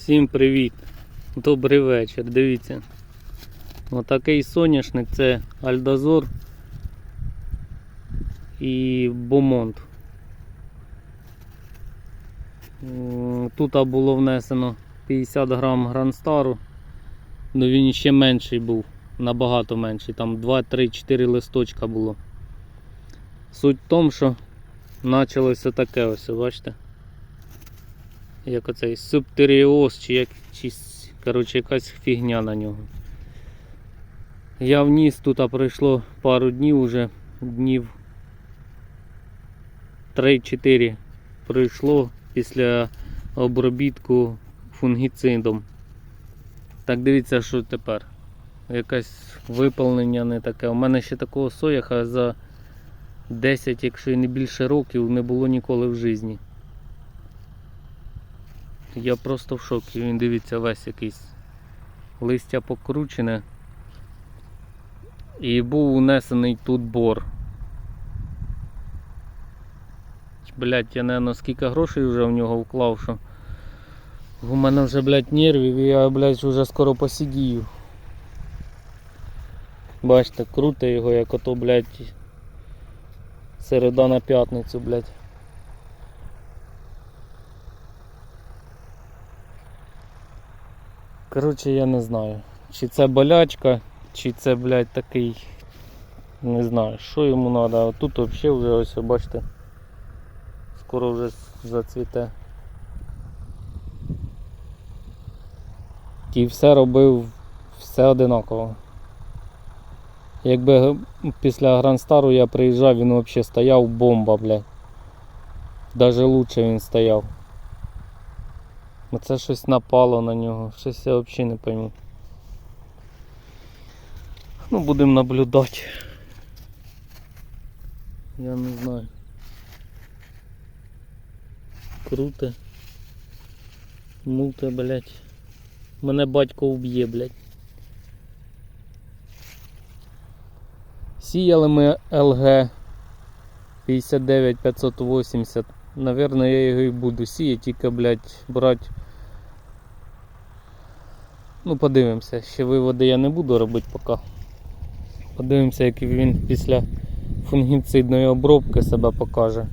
Всім привіт! Добрий вечір. Дивіться. Отакий соняшник це Альдозор і Бомонт. Тут було внесено 50 грам Гранстару, але він ще менший був, набагато менший, там 2-3-4 листочка було. Суть в тому, що почалося таке ось, бачите? Як оцей субтеріоз чи як чи, коротше, якась фігня на нього. Я вніс тут а пройшло пару днів уже, днів 3-4 пройшло після обробітку фунгіцидом. Так дивіться, що тепер. Якесь виповнення не таке. У мене ще такого сояха за 10, якщо і не більше років, не було ніколи в житті. Я просто в шокі. Він дивіться весь якийсь листя покручене. І був унесений тут бор. Блять, я не скільки грошей вже в нього вклав, що у мене вже, блядь, нервів і я, блядь, вже скоро посидію. Бачите, круто його, як ото, блядь, середа на п'ятницю, блядь. Коротше, я не знаю. Чи це болячка, чи це, блядь, такий. Не знаю, що йому треба. Тут взагалі вже ось бачите. Скоро вже зацвіте. І все робив все одинаково. Якби після Грандстару я приїжджав, він взагалі стояв бомба, блядь. Даже лучше він стояв. Оце щось напало на нього, щось я взагалі не пойму. Ну, будемо наблюдати. Я не знаю. Круто. Муте, блядь. Мене батько уб'є, блядь. Сіяли ми ЛГ 59580. Наверно, я його і буду сіяти, тільки, блядь, брати. Ну, подивимося, ще виводи я не буду робити поки. Подивимося, як він після фунгіцидної обробки себе покаже.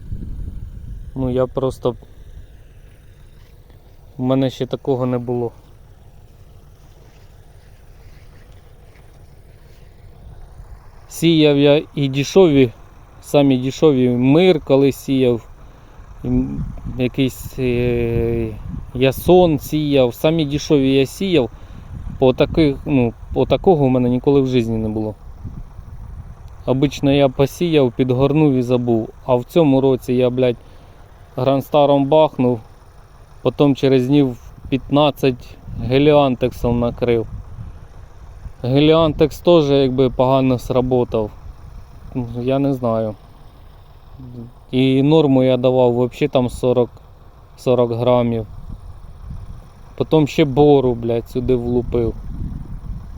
Ну я просто. У мене ще такого не було. Сіяв я і дешеві, самі дешеві мир, коли сіяв, якийсь е, ясон сіяв, самі дешеві я сіяв, по таких, ну, по такого у мене ніколи в житті не було. Обично я посіяв, підгорнув і забув. А в цьому році я, блядь, гранстаром бахнув, потім через днів 15 геліантексом накрив. Геліантекс теж якби погано сработав. Ну, Я не знаю. І норму я давав взагалі там 40, 40 грамів. Потім ще бору, блядь, сюди влупив.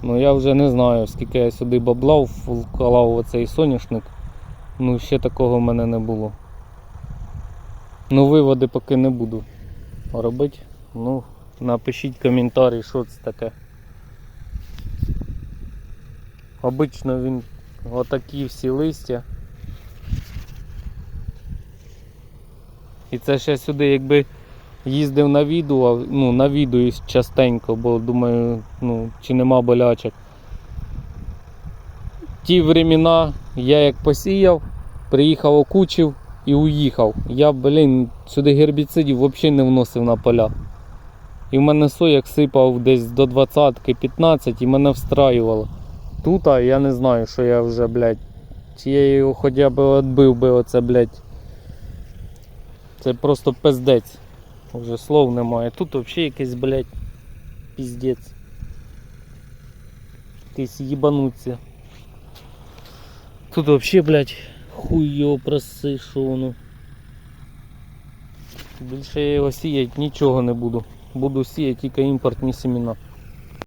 Ну я вже не знаю, скільки я сюди бабла вклав в оцей соняшник. Ну ще такого в мене не було. Ну виводи поки не буду робити. Ну, напишіть коментарі, що це таке. Обично він отакі всі листя. І це ще сюди якби їздив на відео, ну навідуюсь частенько, бо думаю, ну, чи нема болячок. Ті времена я як посіяв, приїхав окучив і уїхав. Я, блін, сюди гербіцидів взагалі не вносив на поля. І в мене сояк сипав десь до 20-15 і мене встраювало. Тут а я не знаю, що я вже, блядь. Чи я його хоча б відбив би оце, блядь. Це просто пиздець. Вже слов немає. Тут взагалі якийсь, блядь, піздець. Якийсь їбануться. Тут взагалі, блядь, хуй його проси, що воно. Більше я його сіяти нічого не буду. Буду сіяти тільки імпортні семена.